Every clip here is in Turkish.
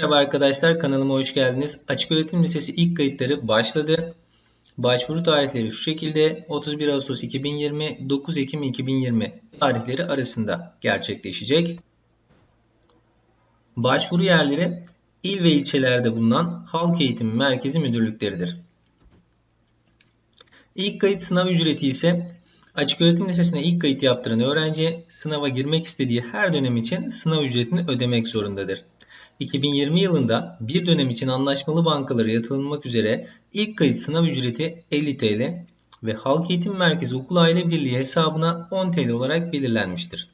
Merhaba arkadaşlar kanalıma hoş geldiniz. Açık Öğretim Lisesi ilk kayıtları başladı. Başvuru tarihleri şu şekilde 31 Ağustos 2020 9 Ekim 2020 tarihleri arasında gerçekleşecek. Başvuru yerleri il ve ilçelerde bulunan Halk Eğitimi Merkezi müdürlükleridir. İlk kayıt sınav ücreti ise Açık Öğretim Lisesi'ne ilk kayıt yaptıran öğrenci sınava girmek istediği her dönem için sınav ücretini ödemek zorundadır. 2020 yılında bir dönem için anlaşmalı bankalara yatırılmak üzere ilk kayıt sınav ücreti 50 TL ve Halk Eğitim Merkezi Okul Aile Birliği hesabına 10 TL olarak belirlenmiştir.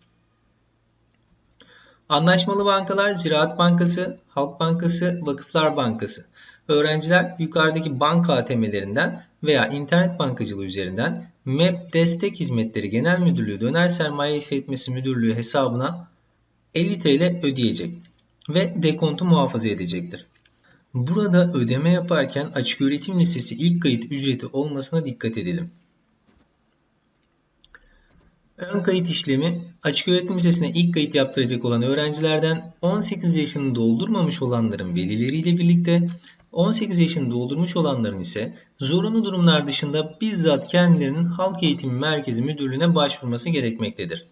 Anlaşmalı bankalar Ziraat Bankası, Halk Bankası, Vakıflar Bankası. Öğrenciler yukarıdaki banka ATM'lerinden veya internet bankacılığı üzerinden MEP Destek Hizmetleri Genel Müdürlüğü Döner Sermaye İşletmesi Müdürlüğü hesabına 50 TL ödeyecek ve dekontu muhafaza edecektir. Burada ödeme yaparken açık öğretim lisesi ilk kayıt ücreti olmasına dikkat edelim. Ön kayıt işlemi açık öğretim lisesine ilk kayıt yaptıracak olan öğrencilerden 18 yaşını doldurmamış olanların velileriyle birlikte 18 yaşını doldurmuş olanların ise zorunlu durumlar dışında bizzat kendilerinin halk eğitimi merkezi müdürlüğüne başvurması gerekmektedir.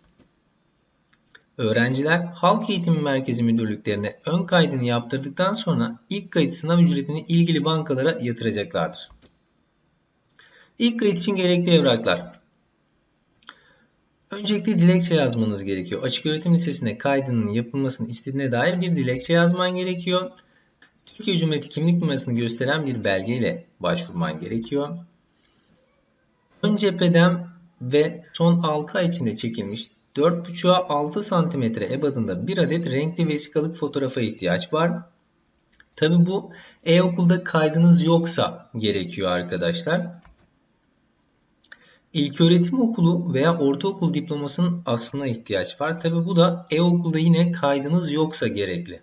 Öğrenciler Halk Eğitimi Merkezi müdürlüklerine ön kaydını yaptırdıktan sonra ilk kayıt sınav ücretini ilgili bankalara yatıracaklardır. İlk kayıt için gerekli evraklar. Öncelikle dilekçe yazmanız gerekiyor. Açık öğretim lisesine kaydının yapılmasını istediğine dair bir dilekçe yazman gerekiyor. Türkiye Cumhuriyeti kimlik numarasını gösteren bir belgeyle başvurman gerekiyor. Ön cepheden ve son 6 ay içinde çekilmiş 4,5'a 6 cm ebadında bir adet renkli vesikalık fotoğrafa ihtiyaç var. Tabi bu e-okulda kaydınız yoksa gerekiyor arkadaşlar. İlköğretim okulu veya ortaokul diplomasının aslına ihtiyaç var. Tabi bu da e-okulda yine kaydınız yoksa gerekli.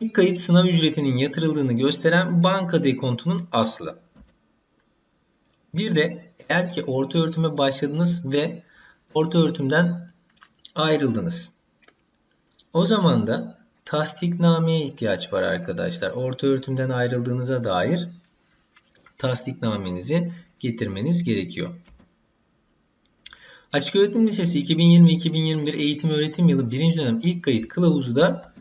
İlk kayıt sınav ücretinin yatırıldığını gösteren banka dekontunun aslı. Bir de eğer ki orta öğretime başladınız ve orta öğretimden ayrıldınız. O zaman da tasdiknameye ihtiyaç var arkadaşlar. Orta öğretimden ayrıldığınıza dair tasdiknamenizi getirmeniz gerekiyor. Açık Öğretim Lisesi 2020-2021 eğitim öğretim yılı 1. dönem ilk kayıt kılavuzu da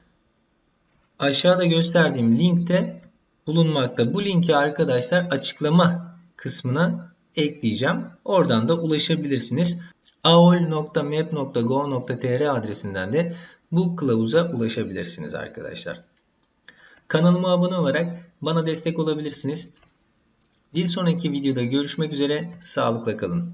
aşağıda gösterdiğim linkte bulunmakta. Bu linki arkadaşlar açıklama kısmına ekleyeceğim. Oradan da ulaşabilirsiniz. aol.map.go.tr adresinden de bu kılavuza ulaşabilirsiniz arkadaşlar. Kanalıma abone olarak bana destek olabilirsiniz. Bir sonraki videoda görüşmek üzere. Sağlıkla kalın.